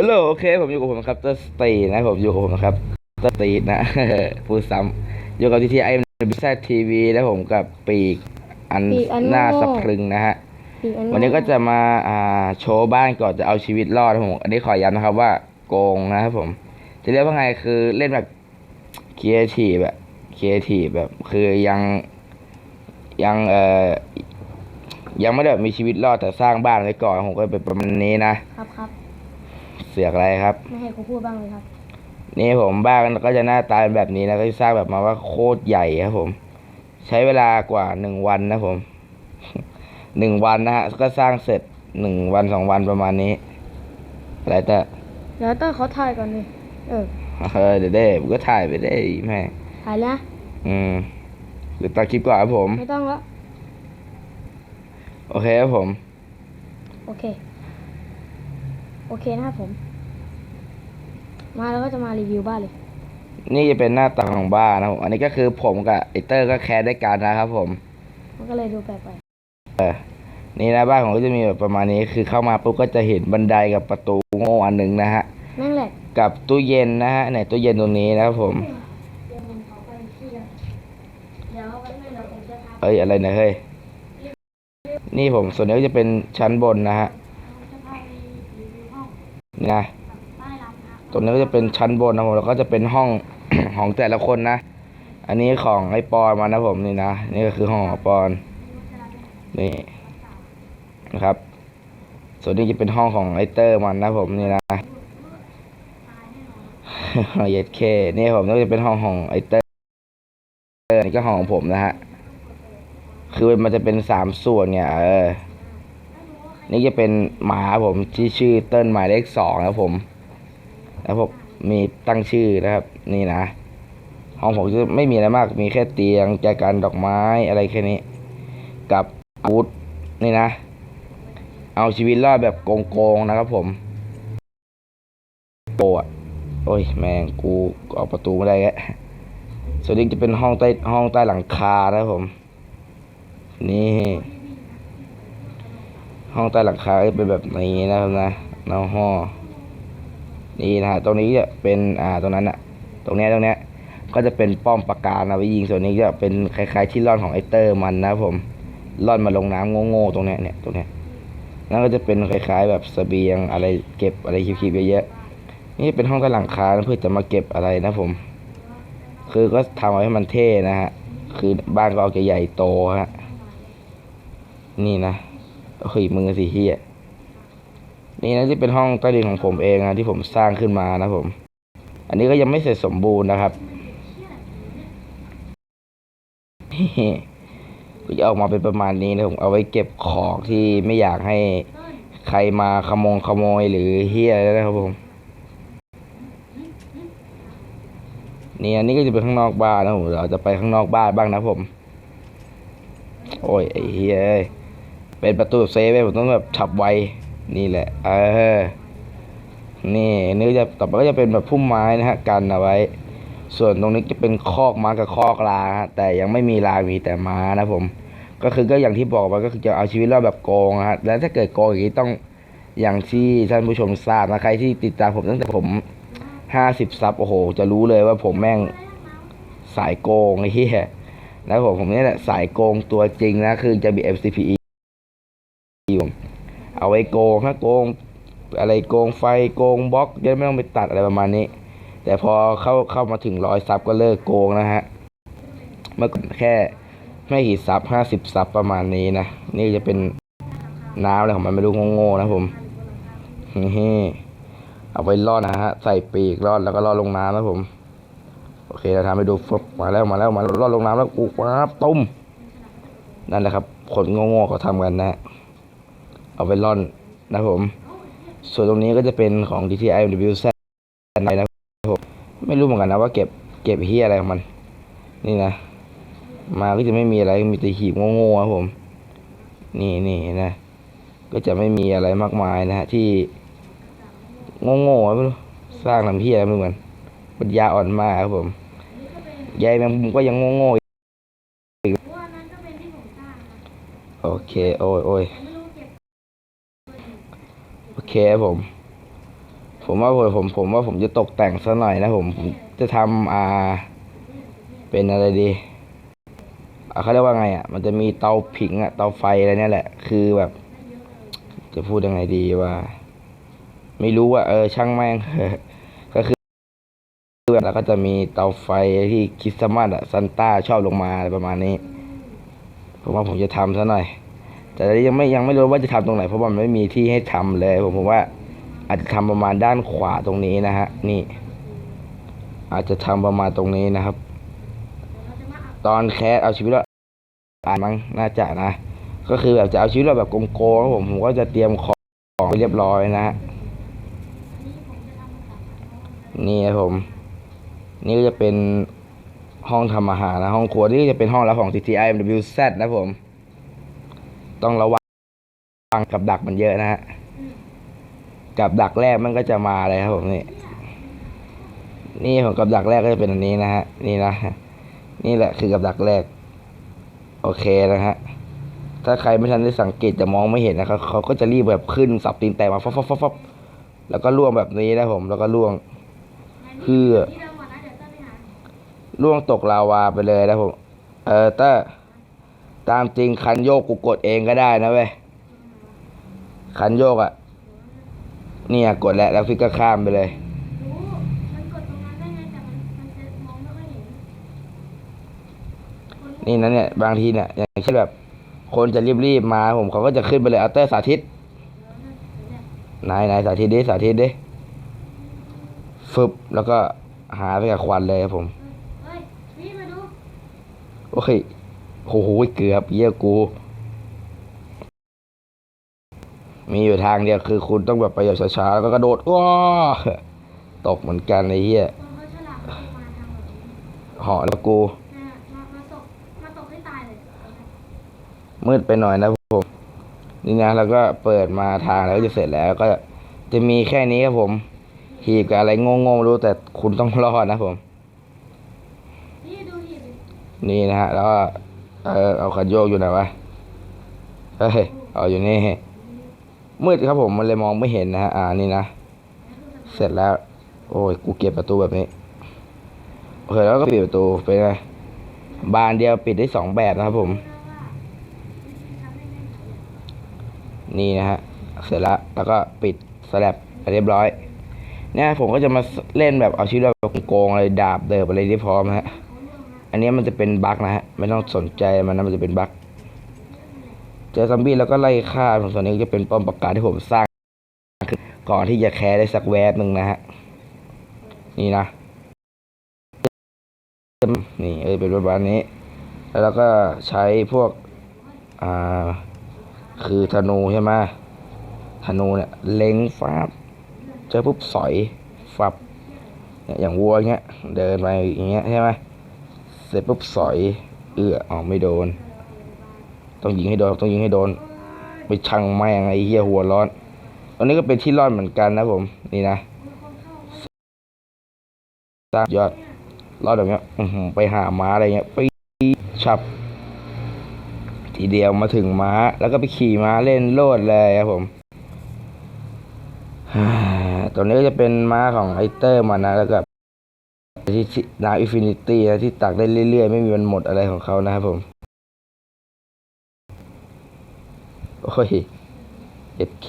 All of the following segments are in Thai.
ฮัลโหลโอเค ผมอยู่กับผมครับเตอร์สตีนะผมอยู่กับผมนะครับเตอร์สตีนะพูดซ้ำอยู่กับทีทีไอเอ็มบิซทีวีและผมกับปีกอันปีกอันหน้าโง่สะพรึงนะฮะอีกอัวันนี้ก็จะมาอ่าโชว์บ้านก่อนจะเอาชีวิตรอดนะผมอันนี้ขอย้ำนะครับว่าโกงนะครับผม จะเรียกว่าไงคือเล่นแบบครีเอทีฟแบบครีเอทีฟแบบคือยังยังเอ่อยังไม่ได้แบบมีชีวิตรอดแต่สร้างบ้านไว้ก่อนผมก็เป็นประมาณนี้นะครับครับ เสือกอะไรครับ ไม่ให้กูพูดบ้างเลยครับ นี่ผมบ้านก็จะหน้าตาเป็นแบบนี้นะก็จะสร้างแบบมาว่าโคตรใหญ่ครับผม ใช้เวลากว่าหนึ่งวันนะผมหนึ่งวันนะฮะก็สร้างเสร็จหนึ่งวันสองวันประมาณนี้อะไรแต่ เดี๋ยวเต้นเขาถ่ายก่อนเลยเออเออเดี๋ยวได้ผมก็ถ่ายไปได้แม่ถ่ายแล้วนะอืมหรือตัดคลิปก่อนครับผม ไม่ต้องแล้วโอเคครับผม โอเค โอเคนะครับผม มาแล้วก็จะมารีวิวบ้านเลย นี่จะเป็นหน้าตาของบ้านนะผมอันนี้ก็คือผมกับไอเตอร์ก็แคสด้วยกันนะครับผม มันก็เลยดูแปลกไปนี่นะบ้านผมก็จะมีแบบประมาณนี้คือเข้ามาปุ๊บก็จะเห็นบันไดกับประตูโง่อันหนึ่งนะฮะแม่งแหลกกับตู้เย็นนะฮะเนี่ยตู้เย็นตรงนี้นะครับผมเดี๋ยวผมขอไปที่เดี๋ยววันนึงเราผมจะพาเอ้ยอะไรนะเฮ้ยนี่ผมส่วนนี้ก็จะเป็นชั้นบนนะฮะจะ นะต้รับนะตรงนี้ก็จะเป็นชั้นบนนะผมแล้วก็จะเป็นห้อง ของแต่ละคนนะ อันนี้ของไอปอนมานะผมนี่นะนี่ก็คือห้องของปอนนี่นะครับ ส่วนนี้จะเป็นห้องของไอเตอร์มันนะผมนี่นะเย็ดเคนี่ผมนี่ก็จะเป็นห้องของไอเตอร์นี่ก็ห้องของผมนะฮะคือมันจะเป็นสามส่วนเนี่ยเออ นี่จะเป็นหมาผมที่ชื่อเติ้ลหมายเลขสองนะผม แล้วผมมีตั้งชื่อนะครับ นี่นะห้องผมจะไม่มีอะไรมาก มีแค่เตียงแจกันดอกไม้อะไรแค่นี้ กับอาวุธนี่นะ เอาชีวิตรอดแบบโกงๆนะครับผมโปะโอ้ยแม่งกูออกประตูไม่ได้แกส่วนนี้จะเป็นห้องใต้ห้องใต้หลังคานะครับผม นี่ ห้องใต้หลังคาเป็นแบบนี้นะครับนะนอกห้อนี่นะฮะตรงนี้จะเป็นอ่าตรงนั้นอะตรงเนี้ยตรงเนี้ยก็จะเป็นป้อมปราการนะไว้ยิงส่วนนี้จะเป็นคล้ายๆที่ร่อนของไอเตอร์มันนะผมร่อนมาลงน้ำโง่ๆตรงเนี้ยเนี่ยตรงเนี้ยนั่นก็จะเป็นคล้ายๆแบบเสบียงอะไรเก็บอะไรคลิปๆเยอะๆนี่เป็นห้องใต้หลังคานะเพื่อจะมาเก็บอะไรนะผม คือก็ทำไว้ให้มันเท่นะฮะคือบ้านก็เอาใหญ่โตฮะนี่นะ เฮ้ยมือสิเฮียนี่นะที่เป็นห้องใต้ดินของผมเองนะที่ผมสร้างขึ้นมานะผม อันนี้ก็ยังไม่เสร็จสมบูรณ์นะครับก็จะออกมาเป็นประมาณนี้นะผมเอาไว้เก็บของที่ไม่อยากให้ใครมาขโมงขโมยหรือเฮียอะไรนะครับผมนี่อันนี้ก็จะเป็นข้างนอกบ้านนะผมเราจะไปข้างนอกบ้านบ้างนะผม โอ้ยไอ้เฮีย เป็นประตูเซฟเว้ยผมต้องแบบฉับไวนี่แหละ เออ นี่นี่จะต่อไปก็จะเป็นแบบพุ่มไม้นะฮะกันเอาไว้ ส่วนตรงนี้จะเป็นคอกม้ากับคอกลาฮะแต่ยังไม่มีลามีแต่ม้านะผม ก็คือก็อย่างที่บอกไปก็คือจะเอาชีวิตรอดแบบโกงนะฮะแล้วถ้าเกิดโกงอย่างนี้ต้องอย่างที่ท่านผู้ชมทราบนะใครที่ติดตามผมตั้งแต่ผมห้าสิบซับโอ้โห จะรู้เลยว่าผมแม่งสายโกงไอ้เหี้ยแล้วผมผมนี่แหละสายโกงตัวจริงนะคือจะมี FCPE เอาไว้โกงถ้าโกงอะไรโกงไฟโกงบล็อกจะไม่ต้องไปตัดอะไรประมาณนี้ แต่พอเข้าเข้ามาถึงร้อยซับก็เลิกโกงนะฮะเมื่อก่อนแค่ไม่กี่ซับห้าสิบซับประมาณนี้นะ นี่จะเป็นน้ำอะไรของมันไม่รู้โง่ๆนะผมนี่เอาไว้รอดนะฮะ ใส่ปีกรอดแล้วก็รอดลงน้ำนะผม โอเคเราทำให้ดูมาแล้วมาแล้วมารอดลงน้ำแล้วกูปั๊บตุ้มนั่นแหละครับคนโง่ๆเขาทำกันนะ เอาไว้ร่อนนะผม ส่วนตรงนี้ก็จะเป็นของ DTI WZ นะครับผมไม่รู้เหมือนกันนะว่าเก็บเก็บเฮียอะไรของมัน นี่นะ มาก็จะไม่มีอะไรมีแต่หีบโง่ๆครับผม นี่นี่นะ ก็จะไม่มีอะไรมากมายนะฮะที่โง่ๆไม่รู้สร้างทำเฮียไม่รู้เหมือนปัญญาอ่อนมากครับผมยายแมงมุมก็ยังโง่ๆโอเค โอ้ยโอ้ย เคผม ผมว่าผมผมว่าผมจะตกแต่งซะหน่อยนะผมผมจะทำอ่า เป็นอะไรดีเขาเรียกว่าไงอะ มันจะมีเตาผิงอะ เตาไฟอะไรเนี่ยแหละ คือแบบ จะพูดยังไงดีว่า ไม่รู้ว่า เออ ช่างแม่ง ก็คือแบบแล้วก็จะมีเตาไฟที่คริสต์มาสอะซันต้าชอบลงมาอะไรประมาณนี้ ผมว่าผมจะทำซะหน่อย แต่ยังไม่ยังไม่รู้ว่าจะทำตรงไหนเพราะว่ามันไม่มีที่ให้ทำเลยผมผมว่า อาจจะทำประมาณด้านขวาตรงนี้นะฮะนี่ อาจจะทำประมาณตรงนี้นะครับ ตอนแคสเอาชีวิตเราอ่านมั้งน่าจะนะ ก็คือแบบจะเอาชีวิตเราแบบโกงๆผมผมก็จะเตรียมของไว้เรียบร้อยนะฮะนี่ครับผม นี่ก็จะเป็นห้องทำอาหารนะ ห้องครัวนี่จะเป็นห้องรับของ TTI MWZ นะผม ต้องระวังกับดักมันเยอะนะฮะกับดักแรกมันก็จะมาเลยครับผมนี่ นี่ของกับดักแรกก็จะเป็นอันนี้นะฮะ นี่นะ นี่แหละคือกับดักแรก โอเคนะฮะ ถ้าใครไม่ทันได้สังเกตจะมองไม่เห็นนะครับเขาก็จะรีบแบบขึ้นสับตีนแตกมาฟับฟับฟับฟับแล้วก็ล่วงแบบนี้นะผม แล้วก็ล่วงเพื่อล่วงตกลาวาไปเลยนะผม เออแต่ ตามจริงคันโยกกูกดเองก็ได้นะเว้ย คันโยกอะ่ะ เนี่ยกดแล้วแล้วพี่ก็ข้ามไปเลย นี่นะเนี่ย บางทีเนี่ย อย่างเช่นแบบ คนจะรีบๆมาผมเขาก็จะขึ้นไปเลยเอาเตอร์สาธิตนายนายสาธิตดิสาธิตดิฟึบแล้วก็หาไปกับควันเลยครับผม โอเค โอ้โหเกือบเยี่ยกู มีอยู่ทางเดียวคือคุณต้องแบบไปแบบช้าๆแล้วก็กระโดดว้าตกเหมือนกันไอ้เหี้ยเหาะแล้วกู มืดไปหน่อยนะผมนี่นะแล้วก็เปิดมาทางแล้วก็จะเสร็จแล้วก็จะมีแค่นี้ครับผม หีบกับอะไรงงๆไม่รู้แต่คุณต้องรอดนะผม นี่นะฮะ แล้วก็ เออเอาขันโยกอยู่ไหนวะเฮ้ยเอาอยู่นี่มืดครับผมมันเลยมองไม่เห็นนะฮะอ่านี่นะ เสร็จแล้ว โอ้ยกูเก็บประตูแบบนี้โอเคแล้วก็ปิดประตูเป็นไงบานเดียวปิดได้สองแบบนะครับผม นี่นะฮะเสร็จแล้วแล้วก็ปิดสแลบไปเรียบร้อยเนี่ยผมก็จะมาเล่นแบบเอาชีวิตแบบโกงอะไรดาบเดิบอะไรที่พร้อมฮะ อันนี้มันจะเป็นบั๊กนะฮะ ไม่ต้องสนใจมันนะมันจะเป็นบั๊กเจอซอมบี้แล้วก็ไล่ฆ่าส่วนนี้ก็จะเป็นป้อมปราการที่ผมสร้างขึ้นก่อนที่จะแคร์ได้สักแวบหนึ่งนะฮะ นี่นะ นี่เออเป็นประมาณนี้ แล้วเราก็ใช้พวก อ่า คือธนูใช่ไหมธนูเนี่ย เล็งฟาบเจอปุ๊บสอยฟับอย่างวัวเงี้ย เดินไปอย่างเงี้ยใช่ไหม เสร็จปุ๊บสอย เอื้ออ๋อไม่โดน ต้องยิงให้โดนต้องยิงให้โดน ไปช่างแม่งไอ้เหี้ยหัวร้อน อันนี้ก็เป็นที่รอดเหมือนกันนะผม นี่นะสร้างยอดรอดแบบเนี้ยไปหาม้าอะไรเงี้ยไปฉับ ทีเดียวมาถึงม้า แล้วก็ไปขี่ม้าเล่นโลดเลยครับผมตัวนี้ก็จะเป็นม้าของไอเตอร์มันนะแล้วก็ ที่นาอินฟินิตี้นะที่ตักได้เรื่อยๆ ไม่มีวันหมดอะไรของเขานะครับผม โอ้ยเอ็ดเค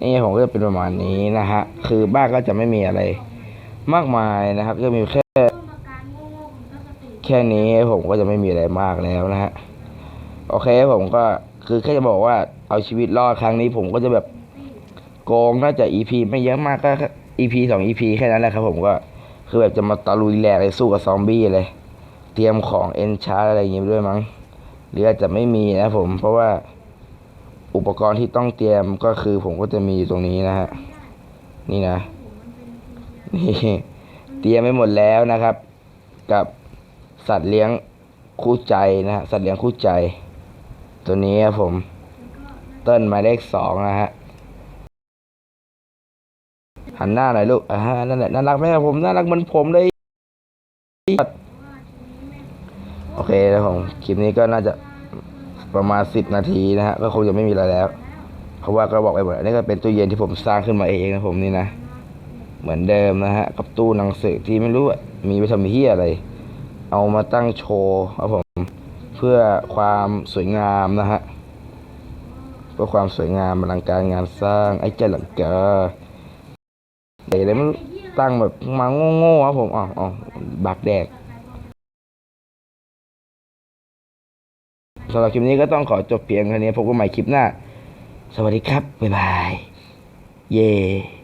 นี่ผมก็จะเป็นประมาณนี้นะฮะ คือบ้านก็จะไม่มีอะไร มากมายนะครับ ก็มีแค่แค่นี้ผมก็จะไม่มีอะไรมากแล้วนะฮะ โอเคผมก็คือแค่จะบอกว่าเอาชีวิตรอดครั้งนี้ผมก็จะแบบโกงน่าจะ EP ไม่เยอะมากก็ EP สอง EP แค่นั้นแหละครับผมก็คือแบบจะมาตะลุยแหลกเลยสู้กับซอมบี้เลย เตรียมของเอนชาร์อะไรอย่างงี้ยด้วยมั้งหรืออาจจะไม่มีนะผม เพราะว่าอุปกรณ์ที่ต้องเตรียมก็คือผมก็จะมีอยู่ตรงนี้นะฮะนี่นะนี่เตรียมไปหมดแล้วนะครับ กับสัตว์เลี้ยงคู่ใจนะฮะสัตว์เลี้ยงคู่ใจ ตัวนี้ครับผม เติ้ลหมายเลขสองนะฮะ หันหน้าหน่อยลูกอ่านั่นแหละน่ารักไหมครับผมน่ารักเหมือนผมเลยโอเคนะผมคลิปนี้ก็น่าจะประมาณสิบนาทีนะฮะก็คงจะไม่มีอะไรแล้วขราะว่าก็บอกไปหมดนี่ก็เป็นตู้เย็นที่ผมสร้างขึ้นมาเองนะผมนี่นะเหมือนเดิมนะฮะกับตู้หนังสือที่ไม่รู้ว่ามีไปทำเฮียอะไร เอามาตั้งโชว์ครับผมเพื่อความสวยงามนะฮะเพื่อความสวยงามอลังการงานสร้างไอ้เจ้าหลังเกอ เดี๋ยวมันตั้งแบบมาโง่ๆครับผมอ๋ออ๋อบักแดกสำหรับคลิปนี้ก็ต้องขอจบเพียงเท่านี้พบกันใหม่คลิปหน้า สวัสดีครับ บ๊ายบาย เย่